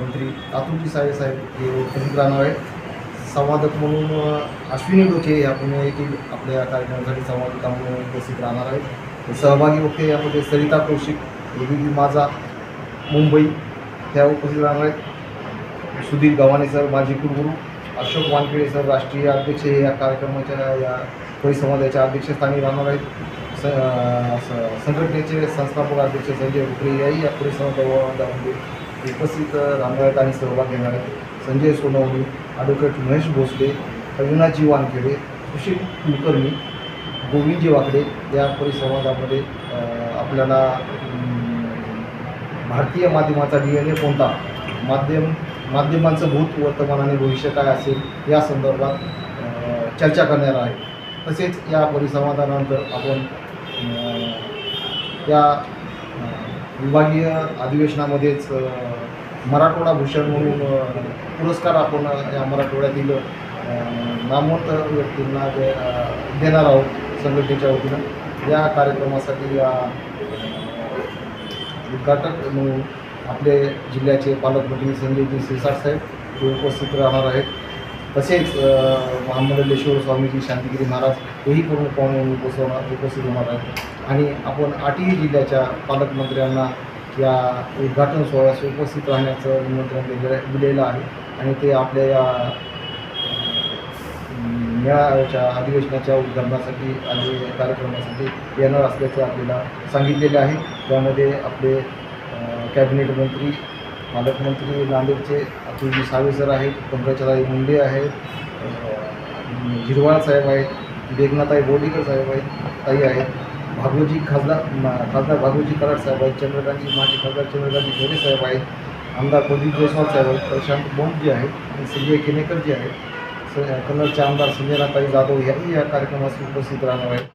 मंत्री अतुलजी साहे साहेब हे उपस्थित राहणार आहेत. संवादक म्हणून अश्विनी डोके या पुणे येथील आपल्या कार्यक्रमासाठी संवादिका म्हणून उपस्थित राहणार आहेत. सहभागी वक्ते यामध्ये सरिता कौशिक एबीपी माझा मुंबई त्या उपस्थित राहणार आहेत. सुधीर गव्हाणे सर माजी कुलगुरू अशोक वानखेडे सर राष्ट्रीय अध्यक्ष हे या कार्यक्रमाच्या या परिसंवादाच्या अध्यक्षस्थानी राहणार आहेत. स स- संघटनेचे संस्थापक अध्यक्ष संजय उकरे याही या परिसंवादामध्ये उपस्थित राहणार आणि सहभाग घेणारे संजय सोनवणे ॲडव्होकेट महेश भोसले अविनाजी वानखेडे सुशील कुलकर्णी गोविंदजी वाकडे या परिसंवादामध्ये आपल्याला भारतीय माध्यमाचा डी एन ए कोणता? माध्यम माध्यमांचं भूत वर्तमान आणि भविष्य काय असेल? या संदर्भात चर्चा करणार आहे. तसेच या परिसंवादानंतर आपण त्या या विभागीय अधिवेशनामध्येच मराठवाडा भूषण म्हणून पुरस्कार आपण या मराठवाड्यातील नामवंत व्यक्तींना दे देणार आहोत संघटनेच्या वतीनं. या कार्यक्रमासाठी या उद्घाटक म्हणून आपले जिल्ह्याचे पालकमंत्री संजयजी सिरसाट साहेब हे उपस्थित राहणार आहेत. तसेच महामंडलेश्वर स्वामीजी शांतिगिरी महाराज हेही प्रमुख पाहुणे म्हणून उपस्थित उपस्थित होणार आहेत. आणि आपण आठही जिल्ह्याच्या पालकमंत्र्यांना या उद्घाटन सोहळ्यास उपस्थित राहण्याचं निमंत्रण दिलेलं दिलेलं आहे. आणि ते आपल्या या मेळाव्याच्या अधिवेशनाच्या उद्घाटनासाठी आणि कार्यक्रमासाठी येणार असल्याचं आपल्याला सांगितलेलं आहे. त्यामध्ये आपले कॅबिनेट मंत्री पालकमंत्री नांदेडचे अतुलजी सावे सर आहेत पंकजताई मुंडे आहेत हिरवाळ साहेब आहेत बेगनाताई बोर्डीकर साहेब आहेत ताई आहेत भागवजी खासदार खासदार भागवजी कराड साहेब आहेत चंद्रकांतजी माजी खासदार चंद्रकांतजी खरे साहेब आहेत आमदार प्रदीप जयस्वाल साहेब आहेत प्रशांत बोंडजी आहेत आणि संजय केनेकर जे आहेत. स कन्नडचे आमदार संजयनाताई जाधव याही या कार्यक्रमास उपस्थित राहणार आहेत.